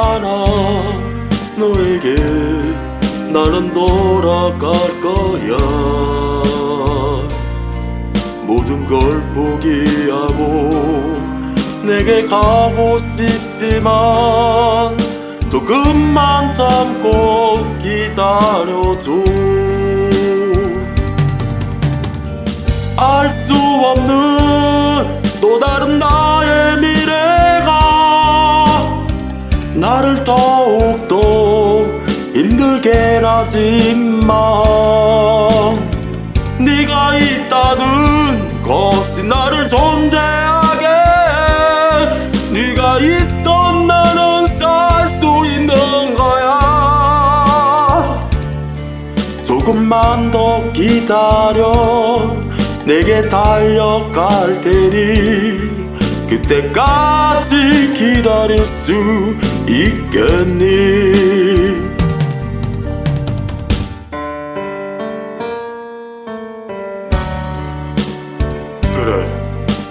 않아. 너에게 나는 돌아갈 거야. 모든 걸 포기하고 내게 가고 싶지만 조금만 참고 기다려줘 알수 없는 또 다른 나 힘들게 하지만. 네가 있다는 것이 나를 존재하게. 네가 있어 나는 살 수 있는 거야. 조금만 더 기다려. 내게 달려갈 테니 그때까지 기다릴 수 있겠니 그래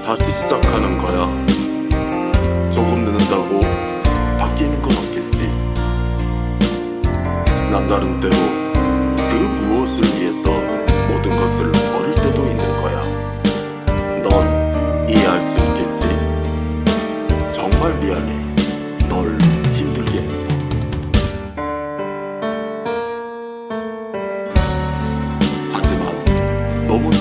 다시 시작하는 거야. 조금 늦는다고 바뀌는 건 없겠지. 남다른 때로 그 무엇을 위해서 모든 것을 버릴 때도 있는 거야. 넌 이해할 수 있겠지? 정말 미안해. 널 힘들게 했어. 하지만 너무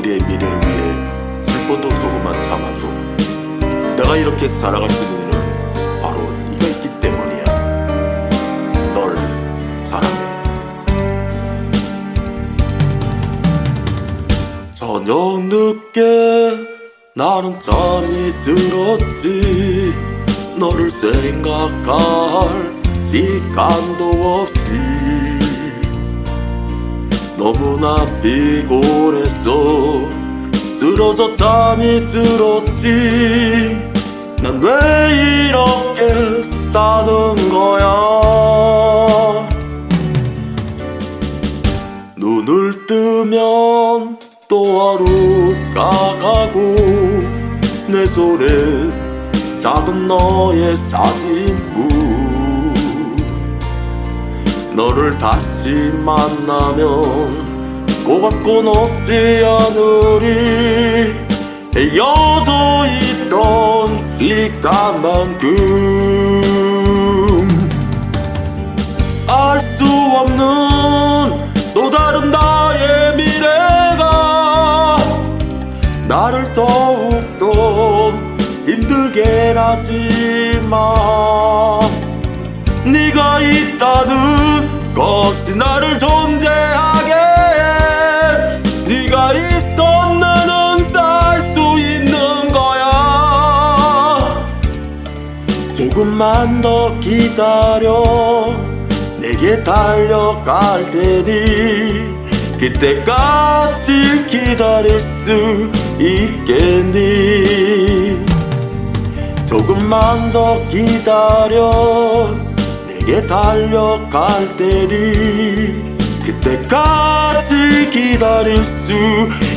우리의 미래를 위해 슬퍼도 조금만 참아줘 내가 이렇게 살아갈 수 있는 이유는 바로 네가 있기 때문이야. 널 사랑해. 저녁 늦게 나는 잠이 들었지. 너를 생각할 시간도 없이 너무나 피곤했어 쓰러져 잠이 들었지. 난 왜 이렇게 사는 거야? 눈을 뜨면 또 하루가 가고 내 손에 작은 너의 사진부 너를 다시 만나면 꼭 갖고 높지 않으리. 헤어져 있던 시간만큼 알 수 없는 또 다른 나의 미래가 나를 더욱더 힘들게 하지만 네가 있다는 것이 나를 존재하게 네가 있어 나는 살 수 있는 거야. 조금만 더 기다려 내게 달려갈 테니 그때까지 기다릴 수 있겠니? 조금만 더 기다려 내게 달려갈 테니 그때까지 기다릴 수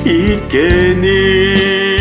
있겠니